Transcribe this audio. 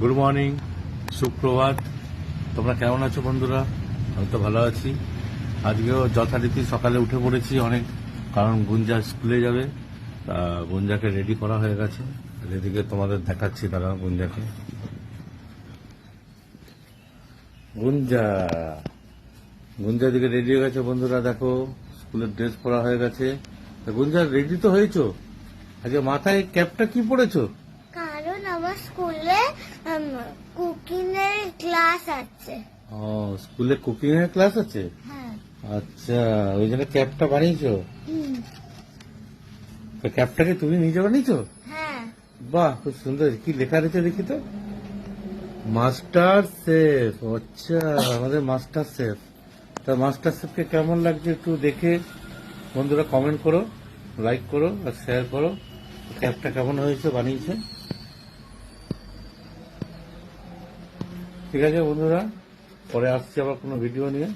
Good morning সুপ্রভাত। তোমরা কেমন আছো বন্ধুরা? আমি তো ভালো আছি। আজকেও যথারীতি সকালে উঠে পড়েছি অনেক, কারণ গুঞ্জা স্কুলে যাবে। তা গুঞ্জাকে রেডি করা হয়ে গেছে। এদিকে তোমাদের দেখাচ্ছি তারা গুঞ্জাকে। গুঞ্জা। গুঞ্জা দিকে রেডি হয়ে গেছে বন্ধুরা, দেখো, স্কুলের ড্রেস পরা হয়ে গেছে। গুঞ্জা রেডি তো হয়েছো? আজকে মাথায় ক্যাপটা কি কারণ আমার স্কুলে কুকিং এর ক্লাস আছে। ও স্কুলে কুকিং এর ক্লাস আছে? হ্যাঁ। আচ্ছা ওই জন্য ক্যাপটা বানিয়েছো? তো ক্যাপটাকে তুমি নিজে বানিয়েছো? হ্যাঁ। বাহ খুব সুন্দর। কি লেখা রয়েছে দেখি তো? মাস্টার শেফ আচ্ছা আমাদের মাস্টার শেফ তা মাস্টার শেফকে কেমন লাগছে একটু দেখে বন্ধুরা কমেন্ট করো লাইক করো আর শেয়ার করো। ক্যাপটা কেমন হয়েছে বানিয়েছে? ঠিক আছে বন্ধুরা? পরে আসছি আবার কোনো ভিডিও নিয়ে।